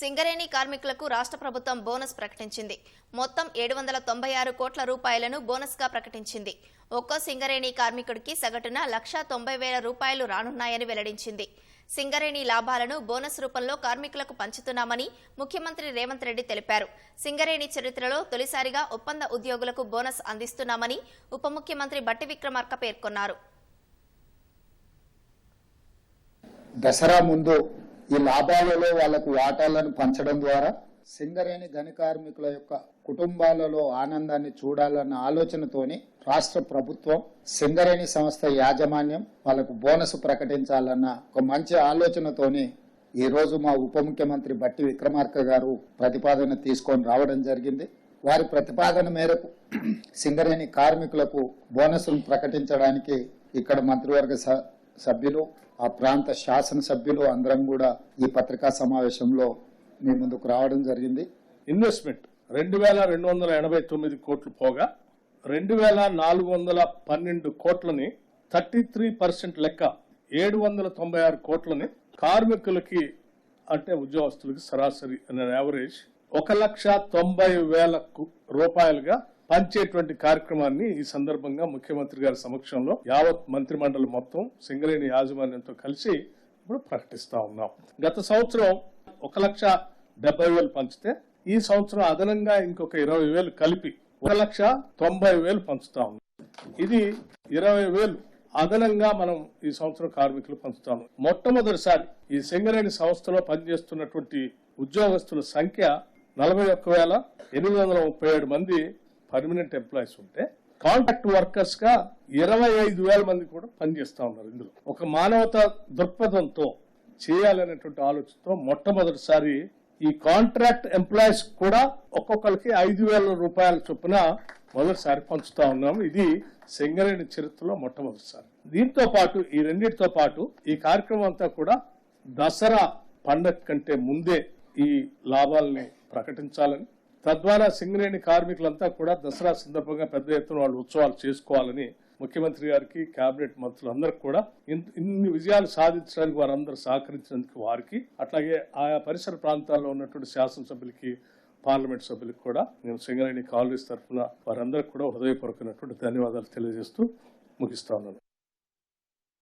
సింగరేణి కార్మికులకు రాష్ట్ర ప్రభుత్వం బోనస్ ప్రకటించింది. మొత్తం ఏడు వందల తొంభై ఆరు కోట్ల రూపాయలను బోనస్గా ప్రకటించింది. ఒక్కో సింగరేణి కార్మికుడికి సగటున లక్షా తొంభై వేల రూపాయలు రానున్నాయని వెల్లడించింది. సింగరేణి లాభాలను బోనస్ రూపంలో కార్మికులకు పంచుతున్నామని ముఖ్యమంత్రి రేవంత్ రెడ్డి తెలిపారు. సింగరేణి చరిత్రలో తొలిసారిగా ఒప్పంద ఉద్యోగులకు బోనస్ అందిస్తున్నామని ఉప ముఖ్యమంత్రి బట్టి విక్రమార్క పేర్కొన్నారు. దసరా ముందు ఈ లాభాలలో వాళ్ళకు వాటాలను పంచడం ద్వారా సింగరేణి గని కార్మికుల యొక్క కుటుంబాలలో ఆనందాన్ని చూడాలన్న ఆలోచనతోని రాష్ట్ర ప్రభుత్వం సింగరేణి సంస్థ యాజమాన్యం వాళ్ళకు బోనస్ ప్రకటించాలన్న ఒక మంచి ఆలోచనతోని ఈ రోజు మా ఉప ముఖ్యమంత్రి బట్టి విక్రమార్క గారు ప్రతిపాదన తీసుకొని రావడం జరిగింది. వారి ప్రతిపాదన మేరకు సింగరేణి కార్మికులకు బోనస్ను ప్రకటించడానికి ఇక్కడ మంత్రివర్గ సభ్యులు ఆ ప్రాంత శాసనసభ్యులు అందరం కూడా ఈ పత్రికా సమావేశంలో మీ ముందుకు రావడం జరిగింది. ఇన్వెస్ట్మెంట్ రెండు వేల రెండు వందల ఎనభై తొమ్మిది కోట్లు పోగా రెండు వేల నాలుగు వందల పన్నెండు కోట్లని థర్టీ త్రీ పర్సెంట్ లెక్క ఏడు వందల తొంభై ఆరు కోట్లని కార్మికులకి అంటే ఉద్యోగస్తులకి సరాసరి అనే యావరేజ్ ఒక లక్ష తొంభై వేల రూపాయలుగా పంచేటువంటి కార్యక్రమాన్ని ఈ సందర్భంగా ముఖ్యమంత్రి గారి సమక్షంలో యావత్ మంత్రి మండలి మొత్తం సింగరేణి యాజమాన్యంతో కలిసి ఇప్పుడు ప్రకటిస్తా ఉన్నాం. గత సంవత్సరం ఒక లక్ష డెబ్బై వేలు పంచితే ఈ సంవత్సరం అదనంగా ఇంకొక ఇరవై వేలు కలిపి ఒక లక్ష తొంభై వేలు పంచుతా ఉన్నాం. ఇది ఇరవై వేలు అదనంగా మనం ఈ సంవత్సరం కార్మికులు పంచుతాము మొట్టమొదటిసారి ఈ సింగరేణి సంస్థలో పనిచేస్తున్నటువంటి ఉద్యోగస్తుల సంఖ్య నలభై ఒక్క వేల ఎనిమిది వందల ముప్పై ఏడు మంది పర్మనెంట్ ఎంప్లాయీస్ ఉంటే కాంట్రాక్ట్ వర్కర్స్గా ఇరవై ఐదు వేల మంది కూడా పనిచేస్తా ఉన్నారు ఇందులో. ఒక మానవత దృక్పథంతో చేయాలనేటువంటి ఆలోచనతో మొట్టమొదటిసారి ఈ కాంట్రాక్ట్ ఎంప్లాయీస్ కూడా ఒక్కొక్కరికి ఐదు వేల రూపాయల చొప్పున మొదటిసారి పంచుతా ఉన్నాం. ఇది సింగరేణి చరిత్రలో మొట్టమొదటిసారి. దీంతో పాటు ఈ రెండింటితో పాటు ఈ కార్యక్రమం అంతా కూడా దసరా పండగ కంటే ముందే ఈ లాభాలని ప్రకటించాలని తద్వారా సింగరేణి కార్మికులంతా కూడా దసరా సందర్భంగా పెద్ద ఎత్తున వాళ్ళు ఉత్సవాలు చేసుకోవాలని ముఖ్యమంత్రి గారికి కేబినెట్ మంత్రులందరికీ కూడా ఇన్- ఇన్ని విజయాలు సాధించడానికి వారందరూ సహకరించినందుకు వారికి అట్లాగే ఆయా పరిసర ప్రాంతాల్లో ఉన్నటువంటి శాసనసభ్యులకి పార్లమెంట్ సభ్యులకు కూడా నేను సింగరేణి కాలనీస్ తరఫున వారందరికీ కూడా హృదయపూర్వకమైనటువంటి ధన్యవాదాలు తెలియజేస్తూ ముగిస్తా ఉన్నాను.